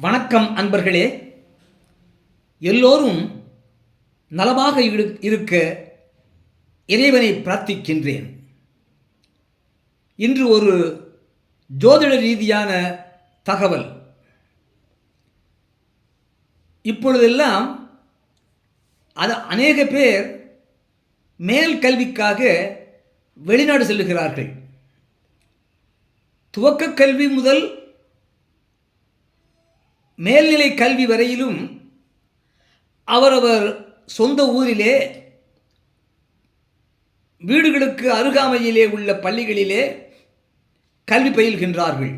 வணக்கம் அன்பர்களே. எல்லோரும் நலமாக இருக்க இறைவனை பிரார்த்திக்கின்றேன். இன்று ஒரு ஜோதிட ரீதியான தகவல். இப்பொழுதெல்லாம் அது அநேக பேர் மேல் கல்விக்காக வெளிநாடு செல்லுகிறார்கள். துவக்க கல்வி முதல் மேல்நிலை கல்வி வரையிலும் அவரவர் சொந்த ஊரிலே வீடுகளுக்கு அருகாமையிலே உள்ள பள்ளிகளிலே கல்வி பயில்கின்றார்கள்.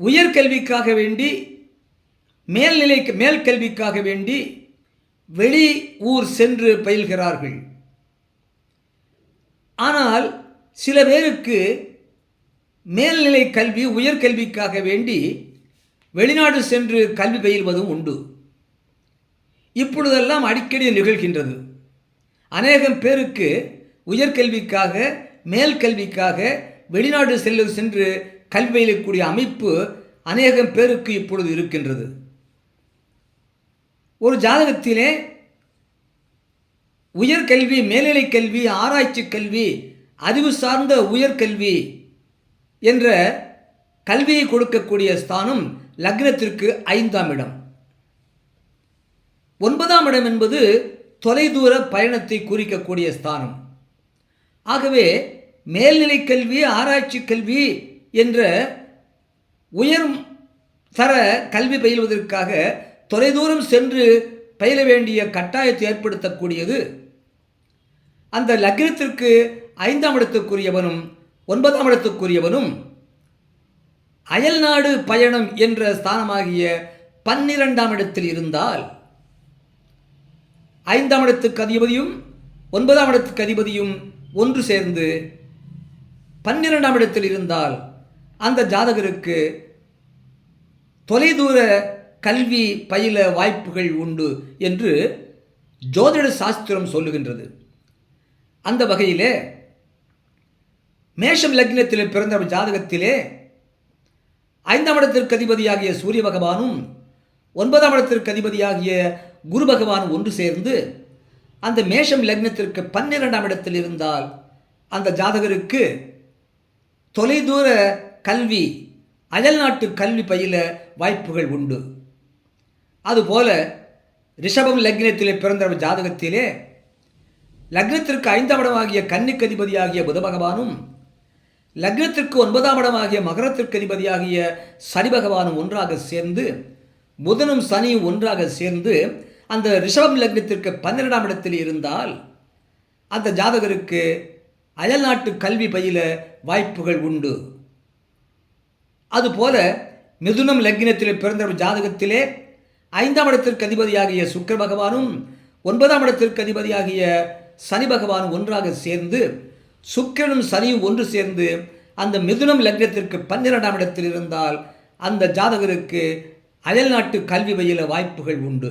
உயர்கல்விக்காக வேண்டி மேல்நிலை மேல் கல்விக்காக வேண்டி வெளி ஊர் சென்று பயில்கிறார்கள். ஆனால் சில பேருக்கு மேல்நிலை கல்வி உயர்கல்விக்காக வேண்டி வெளிநாடு சென்று கல்வி பயில்வதும் உண்டு. இப்பொழுதெல்லாம் அடிக்கடி நிகழ்கின்றது. அநேகம் பேருக்கு உயர்கல்விக்காக மேல் கல்விக்காக வெளிநாடு செல்ல சென்று கல்வி பயிலக்கூடிய அமைப்பு அநேகம் பேருக்கு இப்பொழுது இருக்கின்றது. ஒரு ஜாதகத்திலே உயர்கல்வி மேல்நிலை கல்வி ஆராய்ச்சி கல்வி அறிவு சார்ந்த உயர்கல்வி என்ற கல்வியை கொடுக்கக்கூடிய ஸ்தானம் லக்னத்திற்கு ஐந்தாம் இடம். ஒன்பதாம் இடம் என்பது தொலைதூர பயணத்தை குறிக்கக்கூடிய ஸ்தானம். ஆகவே மேல்நிலை கல்வி ஆராய்ச்சி கல்வி என்ற உயர் தர கல்வி பயில்வதற்காக தொலைதூரம் சென்று பயில வேண்டிய கட்டாயத்தை ஏற்படுத்தக்கூடியது. அந்த லக்னத்திற்கு ஐந்தாம் இடத்துக்குரியவனும் ஒன்பதாம் இடத்துக்குரியவனும் அயல்நாடு பயணம் என்ற ஸ்தானமாகிய பன்னிரெண்டாம் இடத்தில் இருந்தால் ஐந்தாம் இடத்துக்கு அதிபதியும் ஒன்பதாம் இடத்துக்கு அதிபதியும் ஒன்று சேர்ந்து பன்னிரெண்டாம் இடத்தில் இருந்தால் அந்த ஜாதகருக்கு தொலைதூர கல்வி பயில வாய்ப்புகள் உண்டு என்று ஜோதிட சாஸ்திரம் சொல்லுகின்றது. அந்த வகையிலே மேஷம் லக்னத்திலே பிறந்த ஜாதகத்திலே ஐந்தாம் இடத்திற்கு அதிபதியாகிய சூரிய பகவானும் ஒன்பதாம் இடத்திற்கு அதிபதியாகிய குரு பகவானும் ஒன்று சேர்ந்து அந்த மேஷம் லக்னத்திற்கு பன்னிரெண்டாம் இடத்தில் இருந்தால் அந்த ஜாதகருக்கு தொலைதூர கல்வி அயல்நாட்டு கல்வி பயில வாய்ப்புகள் உண்டு. அதுபோல ரிஷபம் லக்னத்திலே பிறந்த ஜாதகத்திலே லக்னத்திற்கு ஐந்தாம் இடமாகிய கன்னிக்கதிபதியாகிய புத பகவானும் லக்னத்திற்கு ஒன்பதாம் இடமாகிய மகரத்திற்கு அதிபதியாகிய சனி பகவானும் ஒன்றாக சேர்ந்து புதனும் சனியும் ஒன்றாக சேர்ந்து அந்த ரிஷபம் லக்னத்திற்கு பன்னிரெண்டாம் இடத்தில் இருந்தால் அந்த ஜாதகருக்கு அயல்நாட்டு கல்வி பயில வாய்ப்புகள் உண்டு. அதுபோல மிதுனம் லக்னத்தில் பிறந்த ஜாதகத்திலே ஐந்தாம் இடத்திற்கு அதிபதியாகிய சுக்கர பகவானும் ஒன்பதாம் இடத்திற்கு அதிபதியாகிய சனி பகவானும் ஒன்றாக சேர்ந்து சுக்கிரனும் சனியும் ஒன்று சேர்ந்து அந்த மிதுனம் லக்னத்திற்கு பன்னிரெண்டாம் இடத்தில் இருந்தால் அந்த ஜாதகருக்கு அயல்நாட்டு கல்வி பயில வாய்ப்புகள் உண்டு.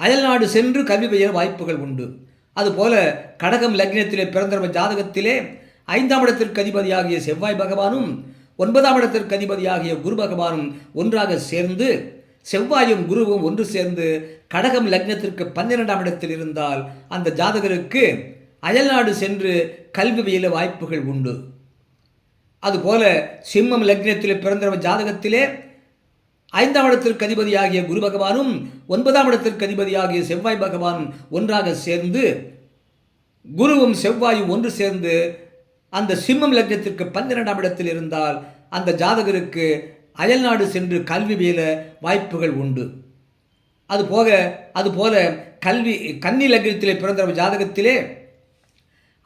அயல்நாடு சென்று கல்வி பயில வாய்ப்புகள் உண்டு. அதுபோல கடகம் லக்னத்திலே பிறந்த ஜாதகத்திலே ஐந்தாம் இடத்திற்கு அதிபதியாகிய செவ்வாய் பகவானும் ஒன்பதாம் இடத்திற்கு அதிபதியாகிய குரு பகவானும் ஒன்றாக சேர்ந்து செவ்வாயும் குருவும் ஒன்று சேர்ந்து கடகம் லக்னத்திற்கு பன்னிரெண்டாம் இடத்தில் இருந்தால் அந்த ஜாதகருக்கு அயல்நாடு சென்று கல்வி பயில வாய்ப்புகள் உண்டு. அதுபோல சிம்மம் லக்னத்தில் பிறந்தவர் ஜாதகத்திலே ஐந்தாம் இடத்திற்கு அதிபதியாகிய குரு பகவானும் ஒன்பதாம் இடத்திற்கு அதிபதியாகிய செவ்வாய் பகவானும் ஒன்றாக சேர்ந்து குருவும் செவ்வாயும் ஒன்று சேர்ந்து அந்த சிம்மம் லக்னத்திற்கு பன்னிரெண்டாம் இடத்தில் இருந்தால் அந்த ஜாதகருக்கு அயல்நாடு சென்று கல்வி வேல வாய்ப்புகள் உண்டு. அதுபோக அதுபோல கல்வி கன்னி லக்னத்திலே பிறந்த ஜாதகத்திலே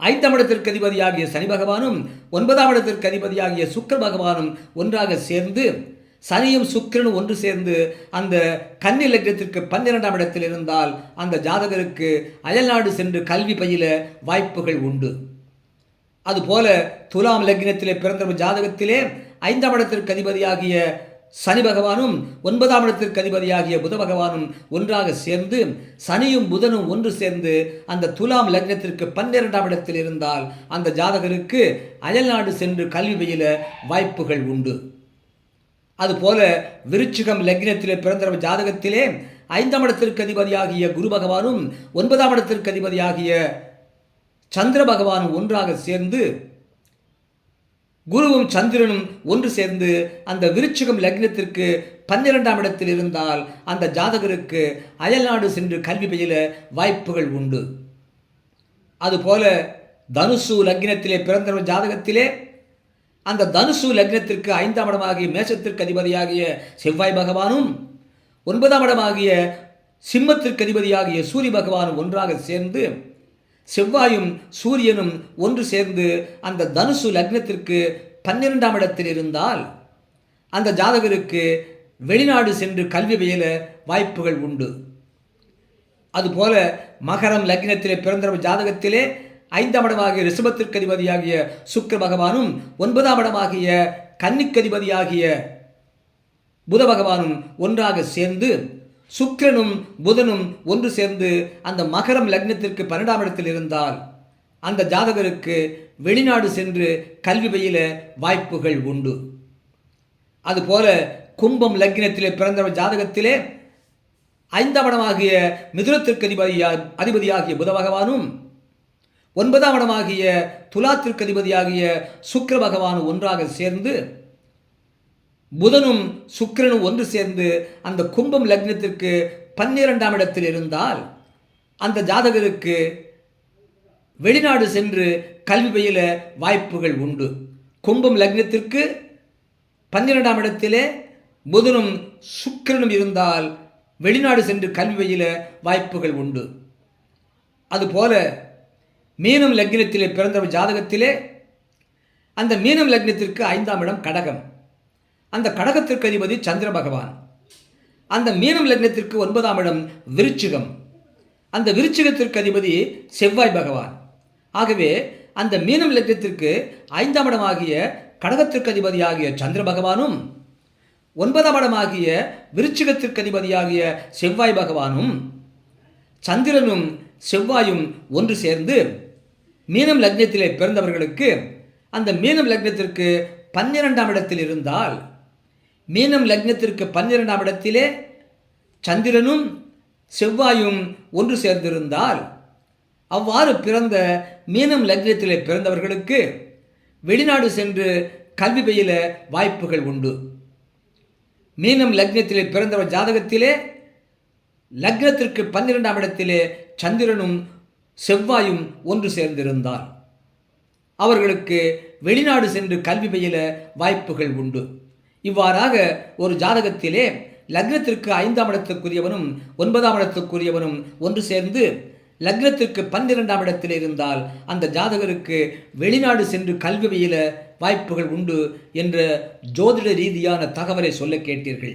ஐந்தாம் இடத்திற்கு அதிபதியாகிய சனி பகவானும் ஒன்பதாம் இடத்திற்கு அதிபதியாகிய சுக்கர பகவானும் ஒன்றாக சேர்ந்து சனியும் சுக்கிரனும் ஒன்று சேர்ந்து அந்த கன்னி லக்னத்திற்கு பன்னிரெண்டாம் இடத்தில் இருந்தால் அந்த ஜாதகருக்கு அயல்நாடு சென்று கல்வி பயில வாய்ப்புகள் உண்டு. அதுபோல துலாம் லக்னத்திலே பிறந்த ஜாதகத்திலே ஐந்தாம் இடத்திற்கு அதிபதியாகிய சனி பகவானும் ஒன்பதாம் இடத்திற்கு அதிபதியாகிய புத பகவானும் ஒன்றாக சேர்ந்து சனியும் புதனும் ஒன்று சேர்ந்து அந்த துலாம் லக்னத்திற்கு பன்னிரெண்டாம் இடத்தில் இருந்தால் அந்த ஜாதகருக்கு அயல்நாடு சென்று கல்வி பயில வாய்ப்புகள் உண்டு. அதுபோல விருச்சிகம் லக்னத்திலே பிறந்த ஜாதகத்திலே ஐந்தாம் இடத்திற்கு அதிபதியாகிய குரு பகவானும் ஒன்பதாம் இடத்திற்கு அதிபதியாகிய சந்திர பகவானும் ஒன்றாக சேர்ந்து குருவும் சந்திரனும் ஒன்று சேர்ந்து அந்த விருச்சிகம் லக்னத்திற்கு பன்னிரெண்டாம் இடத்தில் இருந்தால் அந்த ஜாதகருக்கு அயல்நாடு சென்று கல்வி பயில வாய்ப்புகள் உண்டு. அதுபோல தனுசு லக்னத்திலே பிறந்தவர் ஜாதகத்திலே அந்த தனுசு லக்னத்திற்கு ஐந்தாம் இடமாகிய மேசத்திற்கு அதிபதியாகிய செவ்வாய் பகவானும் ஒன்பதாம் இடமாகிய சிம்மத்திற்கு அதிபதியாகிய சூரிய பகவானும் ஒன்றாக சேர்ந்து செவ்வாயும் சூரியனும் ஒன்று சேர்ந்து அந்த தனுசு லக்னத்திற்கு பன்னிரெண்டாம் இடத்தில் இருந்தால் அந்த ஜாதகருக்கு வெளிநாடு சென்று கல்வி பயில வாய்ப்புகள் உண்டு. அதுபோல மகரம் லக்னத்திலே பிறந்த ஜாதகத்திலே ஐந்தாம் இடமாகிய ரிஷபத்திற்கு அதிபதியாகிய சுக்கர பகவானும் ஒன்பதாம் இடமாகிய கன்னிக்கதிபதியாகிய புத பகவானும் ஒன்றாக சேர்ந்து சுக்கிரனும் புதனும் ஒன்று சேர்ந்து அந்த மகரம் லக்னத்திற்கு பன்னெண்டாம் இடத்தில் இருந்தால் அந்த ஜாதகருக்கு வெளிநாடு சென்று கல்வி பயில வாய்ப்புகள் உண்டு. அதுபோல கும்பம் லக்னத்திலே பிறந்த ஜாதகத்திலே ஐந்தாம் இடமாகிய மிதுனத்திற்கு அதிபதியா அதிபதியாகிய புத பகவானும் ஒன்பதாம் இடமாகிய துலாத்திற்கு அதிபதியாகிய சுக்கர பகவானும் ஒன்றாக சேர்ந்து புதனும் சுக்கிரனும் ஒன்று சேர்ந்து அந்த கும்பம் லக்னத்திற்கு பன்னிரெண்டாம் இடத்தில் இருந்தால் அந்த ஜாதகருக்கு வெளிநாடு சென்று கல்வி பயில வாய்ப்புகள் உண்டு. கும்பம் லக்னத்திற்கு பன்னிரெண்டாம் இடத்திலே புதனும் சுக்கிரனும் இருந்தால் வெளிநாடு சென்று கல்வி பயில வாய்ப்புகள் உண்டு. அதுபோல மீனம் லக்னத்திலே பிறந்த ஜாதகத்திலே அந்த மீனம் லக்னத்திற்கு ஐந்தாம் இடம் கடகம். அந்த கடகத்திற்கு அதிபதி சந்திர பகவான். அந்த மீனம் லக்னத்திற்கு ஒன்பதாம் இடம் விருச்சிகம். அந்த விருச்சிகத்திற்கு அதிபதி செவ்வாய் பகவான். ஆகவே அந்த மீனம் லக்னத்திற்கு ஐந்தாம் இடமாகிய கடகத்திற்கு அதிபதியாகிய சந்திர பகவானும் ஒன்பதாம் இடமாகிய விருச்சிகத்திற்கு அதிபதியாகிய செவ்வாய் பகவானும் சந்திரனும் செவ்வாயும் ஒன்று சேர்ந்து மீனம் லக்னத்திலே பிறந்தவர்களுக்கு அந்த மீனம் லக்னத்திற்கு பன்னிரெண்டாம் இடத்தில் இருந்தால் மீனம் லக்னத்திற்கு பன்னிரெண்டாம் இடத்திலே சந்திரனும் செவ்வாயும் ஒன்று சேர்ந்திருந்தால் அவ்வாறு பிறந்த மீனம் லக்னத்திலே பிறந்தவர்களுக்கு வெளிநாடு சென்று கல்வி பயில வாய்ப்புகள் உண்டு. மீனம் லக்னத்திலே பிறந்தவர் ஜாதகத்திலே லக்னத்திற்கு பன்னிரெண்டாம் இடத்திலே சந்திரனும் செவ்வாயும் ஒன்று சேர்ந்திருந்தார். அவர்களுக்கு வெளிநாடு சென்று கல்வி பயில வாய்ப்புகள் உண்டு. இவ்வாறாக ஒரு ஜாதகத்திலே லக்னத்திற்கு ஐந்தாம் இடத்துக்குரியவனும் ஒன்பதாம் இடத்துக்குரியவனும் ஒன்று சேர்ந்து லக்னத்திற்கு பன்னிரெண்டாம் இடத்தில் இருந்தால் அந்த ஜாதகருக்கு வெளிநாடு சென்று கல்வி பயில வாய்ப்புகள் உண்டு என்ற ஜோதிட ரீதியான தகவலை சொல்ல கேட்டீர்கள்.